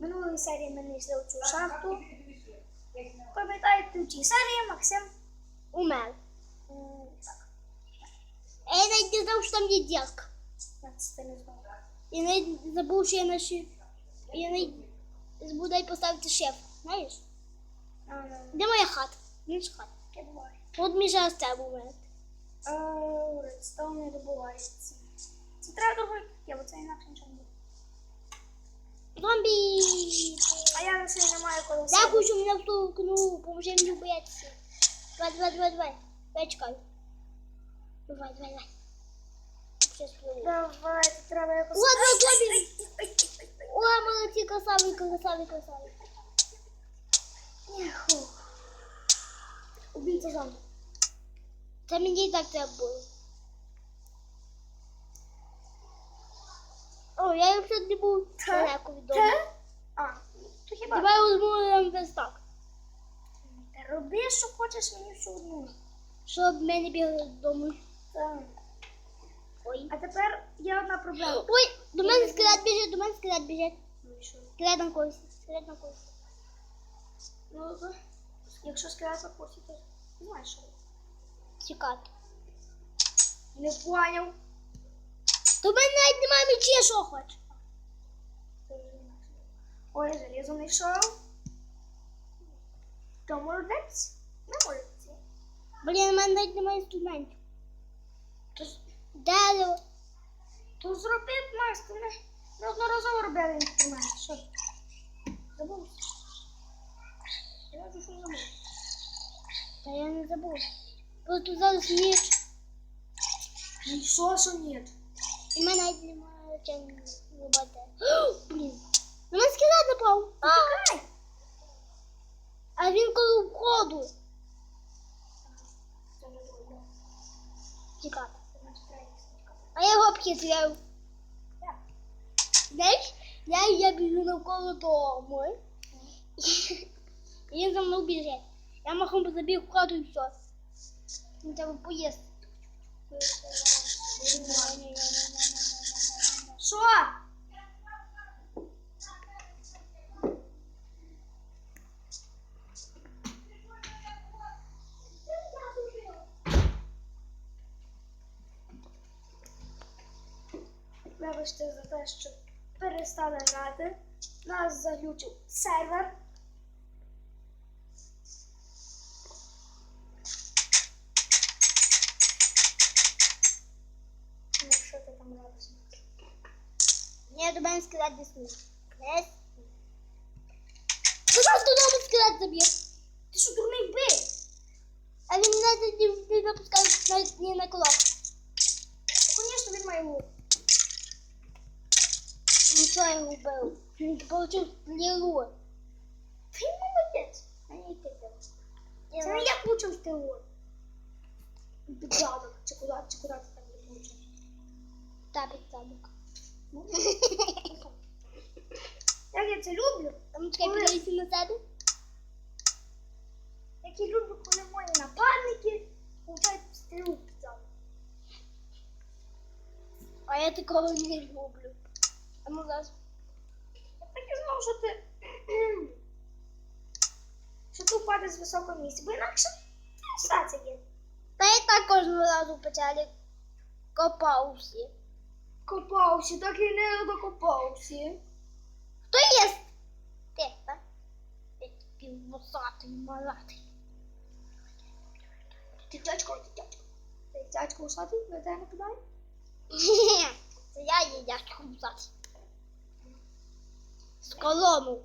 минулої серії ми не йшли у цю шахту. Пам'ятаєте, у цій серії Максим Умер. А я навіть не знав, що там є дірка. Я навіть забув, що я на шиф. Я навіть забув навіть поставити шеф. Знаєш? Ну, Де моя хата? Не хата. От зараз це момент. Редстоун не добувається. Це треба добути, бо це інакше нічого не буде. Зомбі! А я на собі не маю коли Дякую, що мене втолкнув. Поможи мені вбиятися. Давай, давай, давай, давай. Я чекаю. Давай, давай, давай. Давай, тут треба якось. Ладно, Ай, зомбі. О, молодці, красаві, красаві. Ніху. Убійця зомбі. Це мені і так треба було. О, я якщо не був далеко від дому. А, то хіба? Давай розмовляємо без так. Та роби, що хочеш, мені все одно. Щоб ми не бігли додому. Так. Ой. А тепер є одна проблема. Ой, до мене скелет біжить, до мене скелет біжить. Ну і що? Скелет на когось, скелет на когось. Ну, то, якщо сказати по курсі, то знаєш що. Тікати. Не поняв. До мене навіть немає мечі, що хоч. Ой, залізо знайшов. То молодець? Не молодець. Блін, у мене навіть немає інструментів. То, з- Дерево. то зроби майстер. Ми неодноразово робили інструмент. Що? Забувся. Я кажу, що забув. Та я не забув. Просто зараз ніч. Ну що, що ні? І в мене навіть немає чим рубати. Блін. На мене скелет напав. Чекай. а він коли не добре. Тікати. А я його обхитряю. Так. Знаєш, я, я біжу навколо дому. І він за мною біжить. Я махом забіг в хату і все. Він треба поїсти. Що? Вибачте за те, що перестали грати. Нас заглючив сервер. Ні, до мене скелет десь не. Не. Зараз додому скелет заб'є. Ти що, дурний бий? А він навіть не, не допускає навіть ні на колок. Та, звісно, він має лук. Ну що я його вбив? Він получив стрілу. Ти молодець. А не ти бив. Це не я получив стрілу. Підзадок. Чи куди, чи куди ти там не получив? Та під Як я це люблю? Там чекай, Коли? подивіться на себе. Як я люблю, коли мої нападники получають стрілу під. А я такого не люблю. А ну зараз. Я так і знав, що ти... що ти впадеш з високого місця, бо інакше все це є. Та я так кожного разу в печалі копався. Копався, так і не докопався. Хто є? Ти піввосатий малатий. Ти дядько, ти дядько. Ти дядько усатий, на тебе нападає? Це я є дядько вусатий. З колону.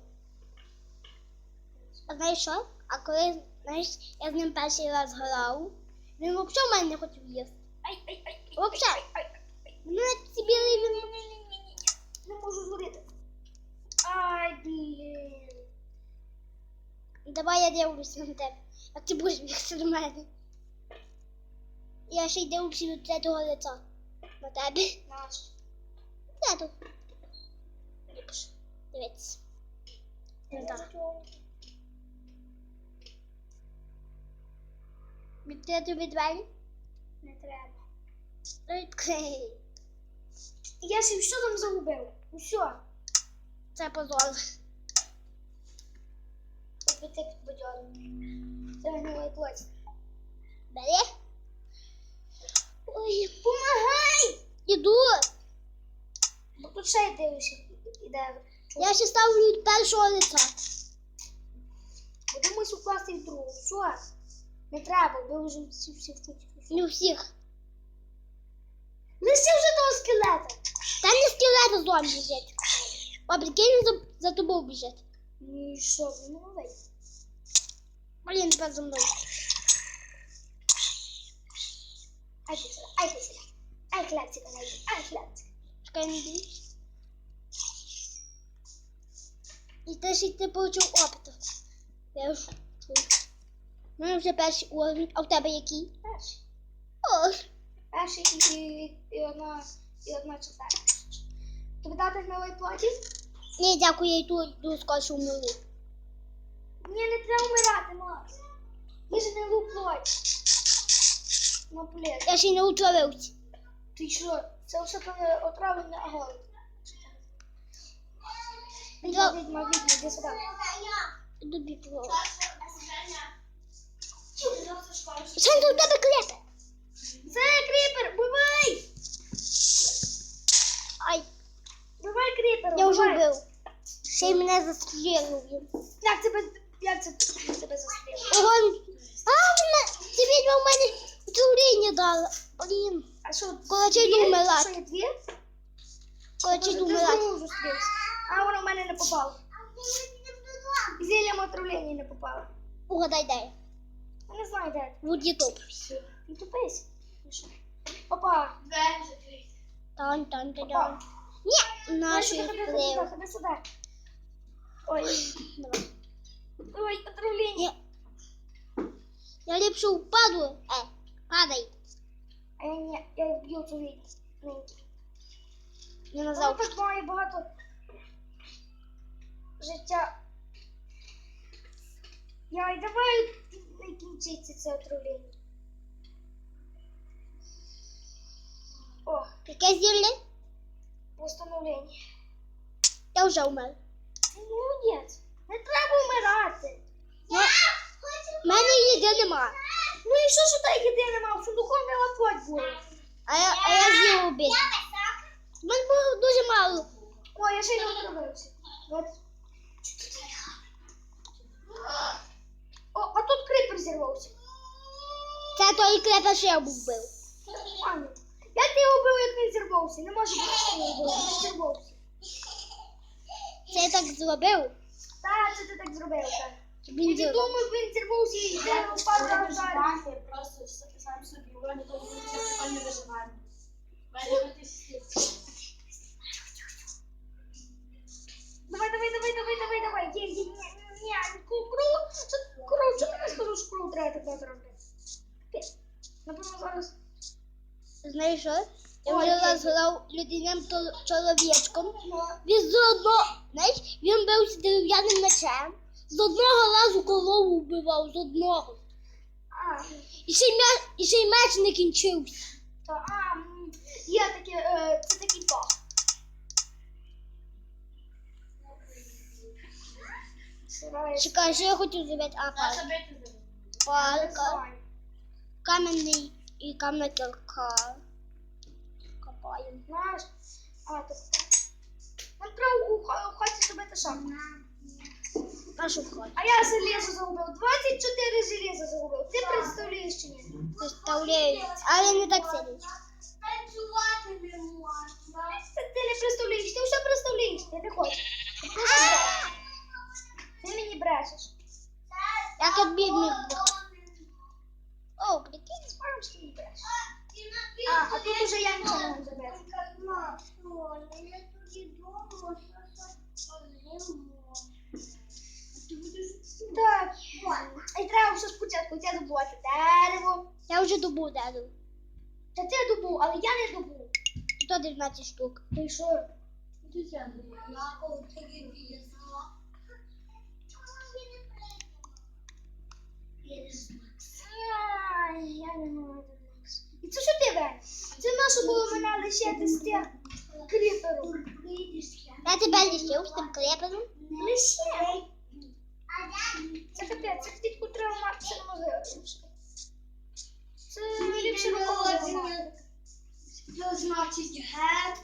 А знаєш що? А коли, знаєш, я з ним перший раз грав, він взагалі мене не хотів їсти. Ай. Мене ці білий він Ні-ні-ні-ні-ні. Не можу згоріти. Ай, блін. Давай я дивлюся на тебе. А ти будеш бігти до мене. Я ще й дивлюся від третього лиця. На тебе. Наш. Тут. Ліпше. Дивіться. Не так. Відкрити тобі двері? Не треба. Відкрий. Я ще все там загубив. Усе. Це позор. Світи під бадьором. Це. Бери. Ой, Помагай! іду. Тут ще дивишся. Я ще ставлю від першого лиця. Думаю, укласти в другу. Все. Не треба, бо вже всі всі вчуть. Не всіх. Лише вже того скелета. Та не скелет зомбі біжить. О, прикинь, за, за тобою біжить. Ну і що, ви молодець. Блін, тепер за мною. Ай, ти сюди, ай, ти сюди. Ай, хлябчика найди, ай, хлябчика. Чекай, не бійся. І те, що ти получив опиту. Я вже чую. У мене вже перший уровень, а в тебе який? Перший. О, Перший і, і, і одна, і одна четверта. Тобі дати гнилої плоті? ні, дякую, я йду, йду скорше умру. Ні, не треба вмирати, Макс. Їж гнилу плоть. Ну, блін. Я ще й не утворився. Ти що? Це все коли отравлення голод. Відьма, відьма, відьма, іди сюди. Іду бігу. Санта, у тебе клепе. Це кріпер, бувай! Ай, Бувай кріпер, я вже бувай. вбив. Ще й мене застрілив він. Як тебе, як це тебе застрілило? Ого, а, мене, ти відьма в мене отравлення дала. Блін, А що? Дві? йду вмирати. Що, є дві? коротше, Ти зустрівся. А воно в мене не попало. Зіллям отравлення не попало. Угадай, де я. Я не знаю, де. В Ютуб. Не тупись. Опа. Тан, тан, тан, тан. Ні, наші ходи сюди. Ой. Давай. Ой, отравлення. Ні. Я ліпше впаду. Е, падай. А я ні, я б'ю цю відьму. Неньки. Не Вона назав. так має багато життя. Яй, давай не кінчиться це отравлення. О, Яке зілля? постановлення. Я вже вмер. Ти молодець. Не треба вмирати. У мене їди нема. Ну і що, що та їди нема? В сундуку не лапоть було. А я, а я з'їв обід. У мене було дуже мало. Ой, я ще й не отравився. От. О, а тут крипер зірвався. Це той клепа, що я вбив. Нормально. Як ти його вбив, як він зірвався? Не може бути, що вбив. Він зірвався. Це я так зробив. Так, це ти так зробив, Він не зірвав. він зірвався і дерево впав на удар. Просто сам собі вони коли це прикольне виживання. Давай, давай, давай, давай, давай, давай. Є, є, ні, ні, ні, кру, кру, що, ти не сказав, що кру треба так зробити? Напевно, зараз. Знаєш що? Я вже ні. раз людиним чоловічком. Він з знаєш, він бився дерев'яним мечем. З одного разу корову вбивав, з одного. А, І ще й меч, і ще й меч не кінчився. то, а, м, є таке, е, це такий баг. Сирає. Чекай, що я хотів зробити? А, палка. Каменний і каменна кірка. Копаємо. Знаєш, а, так. Нам треба у ха- у хаті зробити шахту. Нашу вход. А я железо загубив. 24 железа загубив. Ти представляєш чи ні? Представляю. Але не так сильно. Це ти не представляєш, ти все представляєш, ти не хочеш. Ти просто брешеш. Ти мені брешеш. Я бід міг. О, прикинь. Спорим, що мені брешеш. А, а тут уже я нічого не можу Все спочатку це добувати дерево. Я вже добув дерево. Та ти добув, але я не добув. 119 штук. Ти що? Ай, я не можу. І це що ти вен? Це наше було мене лишити з тим кріпером. Я тебе лишив з тим клепером. Лише. Це капець, це клітку треба мати, неможливо. Це ліпше рукою мати. Що значить гет?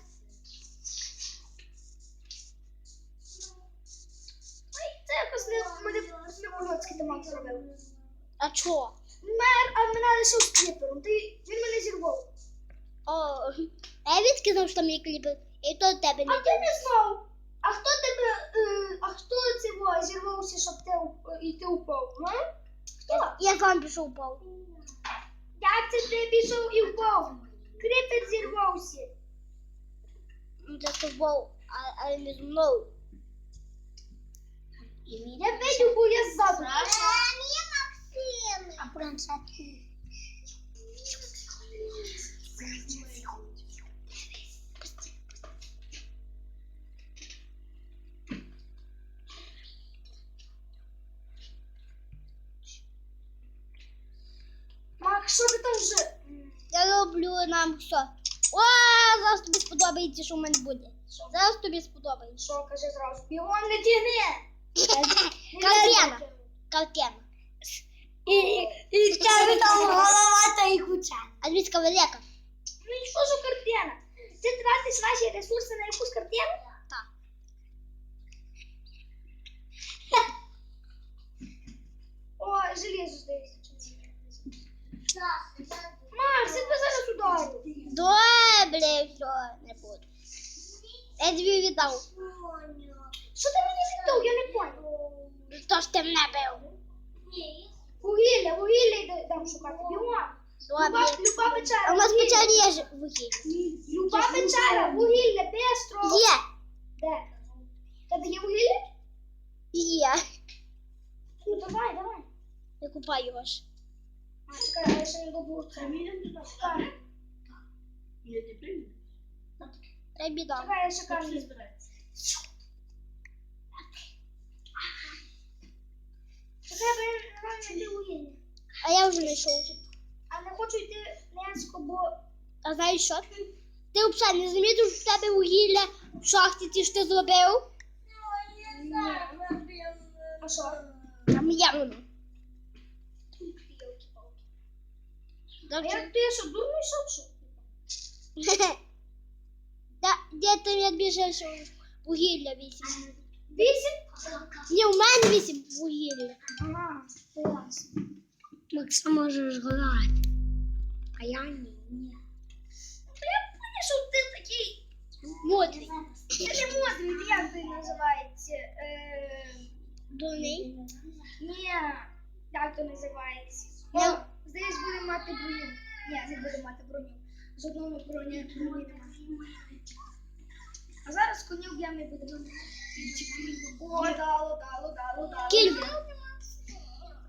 Це якось не, ми не, не по-людськи томат зробив. А чо? Мер, а мене лишив кліпером. Ти, він мене зірвав. О, а я відкинув, що там є кліпи. І то тебе А ти не знав. А хто тебе, е, а хто цього зірвався, щоб ти уп- і ти упав? А? Хто? Я сам пішов упав. Як це ти пішов і впав? Кріпець зірвався. Ну, Це з а- але не зі мною. Я видів, бо я ззаду. А планшет? Нам все. О, зараз тобі сподобається, що в мене буде. Зараз тобі сподобається. Що, кажи зразу? Бігом не тягни. Картина. Картина. І, і в тебе там голова та й куча. Англійська велика. Ну і що ж картина? Ти тратиш наші ресурси на якусь картину? Так. О, железо здається. Макс, я тебе зараз ударю. Добре, все, не буду. Я тобі віддав. Що ти мені віддав? Я не понял. То ж ти мене бив. Вугілля, вугілля йде там шукати. Бігом. Люба, люба печера. А у нас вугілля. печері є ж вугілля. Люба печера, вугілля, бестро. Є. Де? Тебе є вугілля? Є. Ну давай, давай. Я купаю його ж. А, чекай, я ще не добув. це. Я не прийму. Треба бідам. Чекай, я ще камінь. все. Чекай, бо я не вугілля. А я вже знайшов. А не хочу йти низько, бо А знаєш що? Ти взагалі не замітив, що в тебе вугілля в шахті ті, що ти зробив? А що? Там є воно. А як ти що, дурний що? Де ти я більше що вугілля вісім? Вісім? Ні, у мене вісім вугілля. Макса можеш грати. А я ні. Та я поняв, що ти такий. Мотрий. Ти не мудрий, ти як ти називається? Е, Дурний. Ні, як то називається? Здається, будемо мати броню. Ні, не будемо мати броню. З одного броні немає. А зараз конів я не буду. О, дало, дало, дало, дало. Кілька.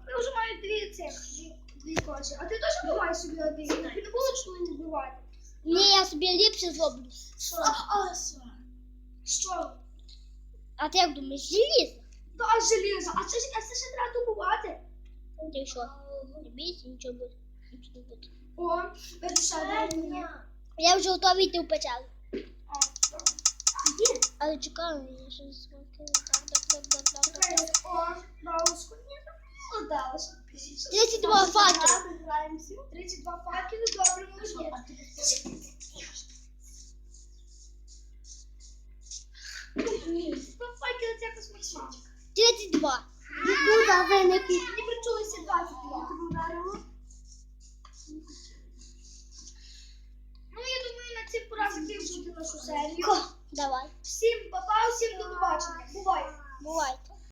Я вже маю дві цих, дві, кочі. А ти теж буваєш собі один? Тобі не було чого не вбивати? Ні, я собі ліпше зроблю. Що? А? Що? А ти як думаєш, желізо? Да, желізо. А це, а це ще треба добувати. Ти що? Не бійся, нічого буде. Нічого буде. О. Я вже готовий йти в Є. Але чекаю, я ще не смакую. Так, так, так, так, так, так. О, бабушку. Ні, ну, далося. 32 факели. 32 факели, добре. Два факели це якось смачно. 32. Нікуди ви не під. Мені причулося 22. Закінчувати нашу серію. Давай. Всім папа, всім до побачення. Бувай. Бувайте.